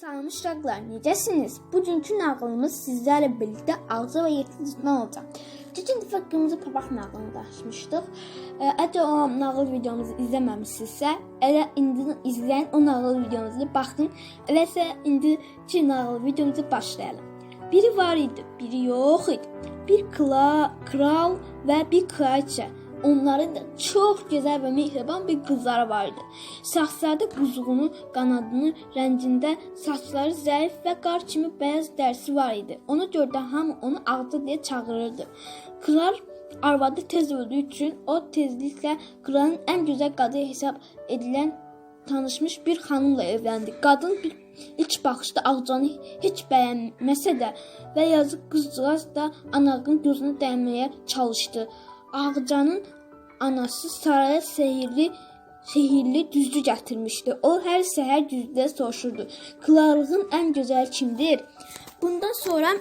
Salam uşaqlar, necəsiniz? Bugünkü nağılımız sizlərlə birlikdə ağza və yetki tutma olacaq. Keçən dəfə qırmızı papaq nağılını danışmışdıq. Əgər o nağıl videomuzu izləməmisinizsə, elə indi izləyin o nağıl videomuzu baxın. Eləsə indiki nağıl videomuzu başlayalım. Biri var idi, biri yox idi. Bir kla, kral və bir kraliçə. Onların da çox gözəl və mehriban bir qızları var idi. Şahzadə quzğunu, qanadını rəngində, saçları zəif və qar kimi bəyaz dərsi var idi. Ona görə də hamı onu ağca deyə çağırırdı. Kral arvadı tez öldüyü üçün o tezliklə kralın ən gözəl qadını hesab edilən tanışmış bir xanımla evləndi. Qadın bir ilk baxışda ağcanı heç bəyənməsə də və yazıq qızcığaz da anağın gözünə dəyməyə çalışdı. Ağcanın anası saraya sehirli sehirli düzlü gətirmişdi. O hər səhər düzlüdə soruşurdu. Kralın ən gözəl kimdir? Bundan sonra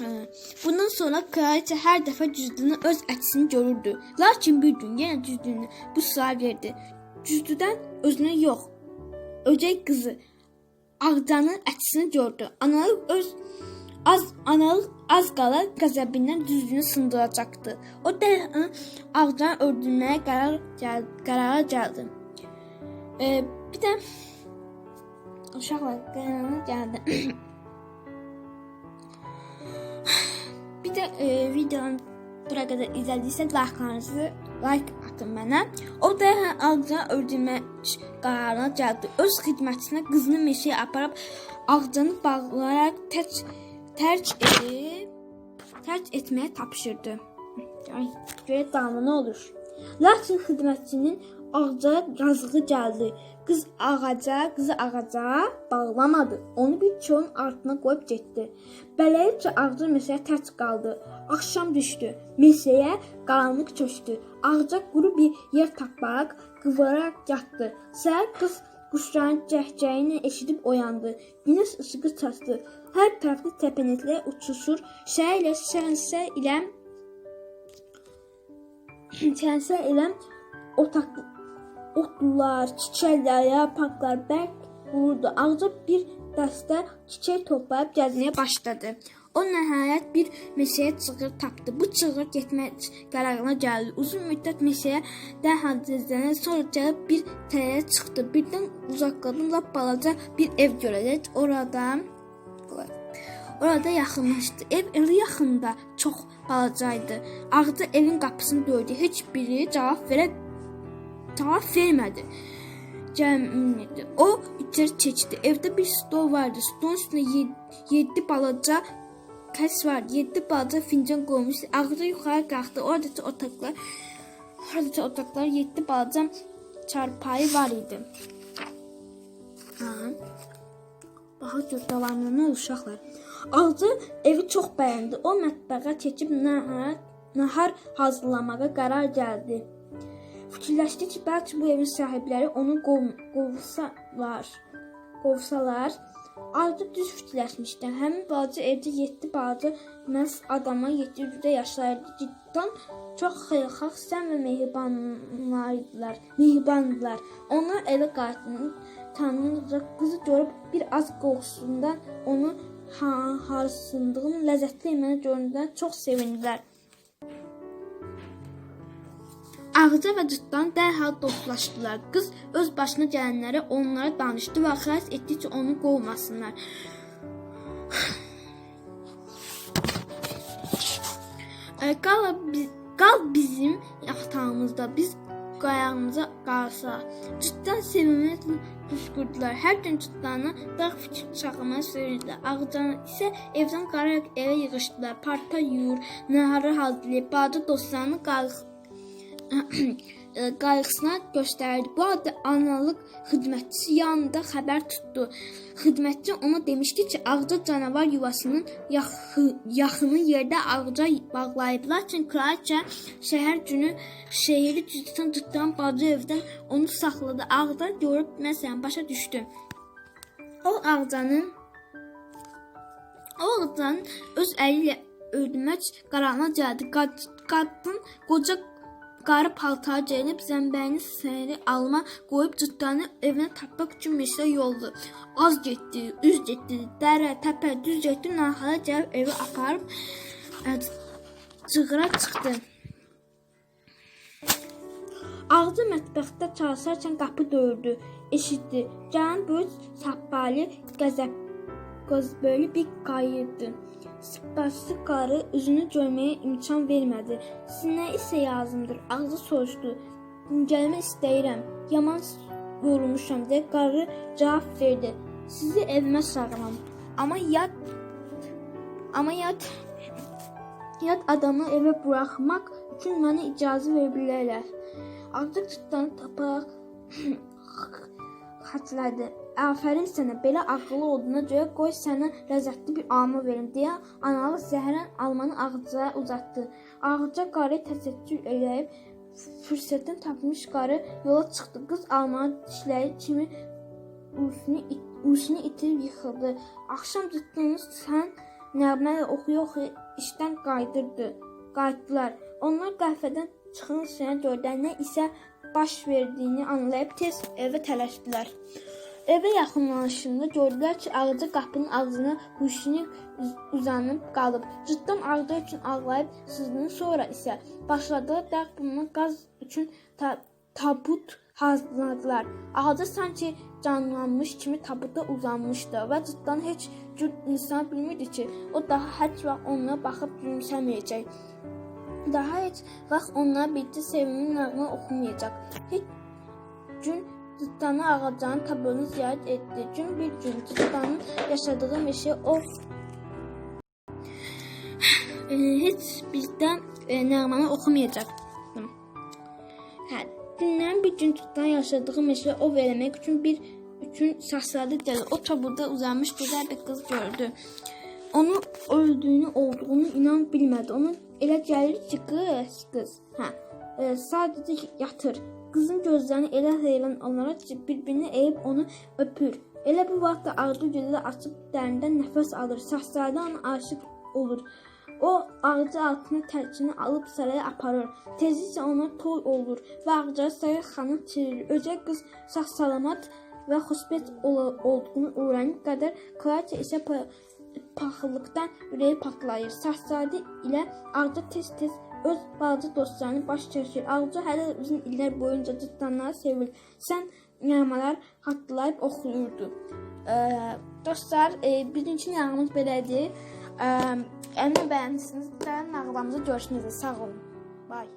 Ee, Bundan sonra kraliçe her dəfə cüzdünü öz əksini görürdü. Lakin bir gün yenə cüzdünü bu sual verdi. Cüzdüdən özünə yox, öcək qızı Ağcanın əksini gördü. Analıq öz az analıq az qala qəzəbindən düzünü sındıracaqdı. O dərhal Ağcanı öldürməyə qərar gəl qərara gəldi. Ee, bir də uşaqlar qərara gəldi. Bir də e, videonu bura qədər izlədiyseniz like-larınızı like atın mənə. O da Ağca öldürmək qərarına gəldi. Öz xidmətçisinə qızını meşəyə aparıb Ağcanı bağlayaraq tərk tərk edib tərk etməyə tapşırdı. Ay, görə davamı nə olur? Lakin xidmətçinin ağaca yazığı gəldi. Qız ağaca, qızı ağaca bağlamadı. Onu bir çölün altına qoyub getdi. Beləliklə ağaca meşəyə tək qaldı. Axşam düşdü. Meşəyə qaranlıq çökdü. Ağaca quru bir yer taparaq qıvaraq yatdı. Səhər qız quşların cəhcəyini eşidib oyandı. Günəş işığı çaçdı. Hər tərəfdə təpənəklər uçuşur. Şəhər ilə şənsə ilə şənsə ilə otaq otlar, çiçəklər, yarpaqlar bərk vururdu. Ağca bir dəstə çiçək toplayıb gəzməyə başladı. O nəhayət bir meşəyə çığır tapdı. Bu çığır getmək qərarına gəldi. Uzun müddət meşəyə dərhal düzlənir, sonra gəlib bir tələyə çıxdı. Birdən uzaqlardan lap balaca bir ev görəcək. Orada Orada yaxınlaşdı. Ev elə yaxında, çox balaca idi. Ağca evin qapısını döydü. Heç biri cavab verə cavab vermədi. Cəmidi. O içəri keçdi. Evdə bir stol vardı. Stolun üstündə 7 balaca kəs vardı. 7 balaca fincan qoymuş. Ağca yuxarı qalxdı. Oradakı otaqlar Oradakı otaqlar 7 balaca çarpayı var idi. Ha. Baxa gör davamlı uşaqlar. Ağca evi çox bəyəndi. O mətbəxə keçib nahar, nahar hazırlamağa qərar gəldi. Fikirləşdi ki, bəlkə bu evin sahibləri onu qov qovsalar, qovsalar, Arda düz fikirləşmişdi. Həmin balaca evdə 7 balaca məhz adama 700-də yaşayırdı. Cidden çox xeyirxah, sən və mehribanlardılar. Mehribandılar. Onlar elə qayıtını tanıyınca qızı görüb bir az qorxusundan onu ha harsındığın ləzzətli yeməyi görəndə çox sevindilər. Ağca və Cırtdan dərhal dostlaşdılar. Qız öz başına gələnləri onlara danışdı və xahiş etdi ki, onu qovmasınlar. Qal, qal bizim yatağımızda, biz qayağımıza qalsaq. Cırtdan sevimli qışqırdılar. Hər gün Cırtdanı dağ çağırmaya söylədi. Ağcanı isə evdən qarayaq evə yığışdılar. Parta yuyur, naharı hazırlayıb, bacı dostlarını qayıq qayğısına göstərdi. Bu arada analıq xidmətçisi yanında xəbər tutdu. Xidmətçi ona demişdi ki, ağca canavar yuvasının yaxı, yaxını yerdə ağca bağlayıb. Lakin kraliçə şəhər günü şəhəri cütdən tutdan bacı evdən onu saxladı. Ağca görüb məsələn başa düşdü. O ağcanın o ağcanın öz əli ilə öldürmək qərarına gəldi. Qad- Qadın qoca qarı paltar geyinib zəmbəyini səni alma qoyub cıtdanı evinə tapmaq üçün meşə yoldu. Az getdi, üz getdi, dərə, təpə, düz getdi, nahara gəlib evi aparıb cığıra çıxdı. Ağzı mətbəxdə çalışarkən qapı döyüldü. Eşitdi. Gələn böyük sappali qəzəb gözbölü bir qayırdı. Sıpası qarı üzünü görməyə imkan vermədi. Sizə isə yazımdır. Ağzı soruşdu. Gəlmək istəyirəm. Yaman yorulmuşam deyə qarı cavab verdi. Sizi evimə çağıram. Amma yad amma yad yad adamı evə buraxmaq üçün mənə icazə verə bilərlər. Artıq cütdanı taparaq xatladı. Afərin sənə belə ağıllı olduğuna görə qoy sənə ləzzətli bir alma verim deyə analıq zəhərən almanı ağaca uzatdı. Ağaca qarı təsəkkür eləyib fürsətdən tapmış qarı yola çıxdı. Qız almanı dişləri kimi usunu, usunu itirib yıxıldı. Axşam cütdanı sən nəğmə oxuya-oxuya işdən qaydırdı. Qayıtdılar. Onlar qəhvədən çıxan sənə gördən nə isə baş verdiyini anlayıb tez evə tələşdilər. Evə yaxınlaşanda gördülər ki, ağacı qapının ağzına huşunu uzanıb qalıb. Cütdan ağacı üçün ağlayıb sızdığını sonra isə başladılar dərk bundan qaz üçün ta tabut hazırladılar. Ağacı sanki canlanmış kimi tabutda uzanmışdı və cütdan heç cür insan bilmirdi ki, o daha heç vaxt ona baxıb gülümsəməyəcək. Daha heç vaxt onlar birlikdə sevimli nəğmə oxumayacaq. Heç gün Cıtdanı ağacların tabuğunu ziyarət etdi. Gün bir gün Cıtdanın yaşadığı meşə o e, heç birdən e, nəğməni oxumayacaqdım. Hə, günlərin bir gün Cıtdanın yaşadığı meşə o vermək üçün bir üçün şahzadə gəldi. O tabuda uzanmış gözəl bir qız gördü. Onu öldüyünü olduğunu inan bilmədi. Onu elə gəlir ki, qız, qız. Hə, e, sadəcə yatır. Qızın gözlərini elə heyran olaraq ki, bir-birini əyib onu öpür. Elə bu vaxt da arzu gözləri açıb dərindən nəfəs alır. Şahzadə ona aşiq olur. O ağacı altına tərkini alıb saraya aparır. Tezliklə ona toy olur və ağaca saraya xanım çevrilir. Öcə qız sağ salamat və xoşbəxt ol- olduğunu öyrənib qədər kraliçə isə paxıllıqdan ürəyi partlayır. Şahzadə ilə Ağca tez-tez öz balaca dostlarını baş çəkir. Ağca hələ uzun illər boyunca cıtdanları sevir. Sən nəğmələr xatırlayıb oxuyurdu. Ee, dostlar, e, birinci nəğməmiz belədir. Ee, Əminə nağdamızda görüşmək üzrə. Sağ olun. Bye.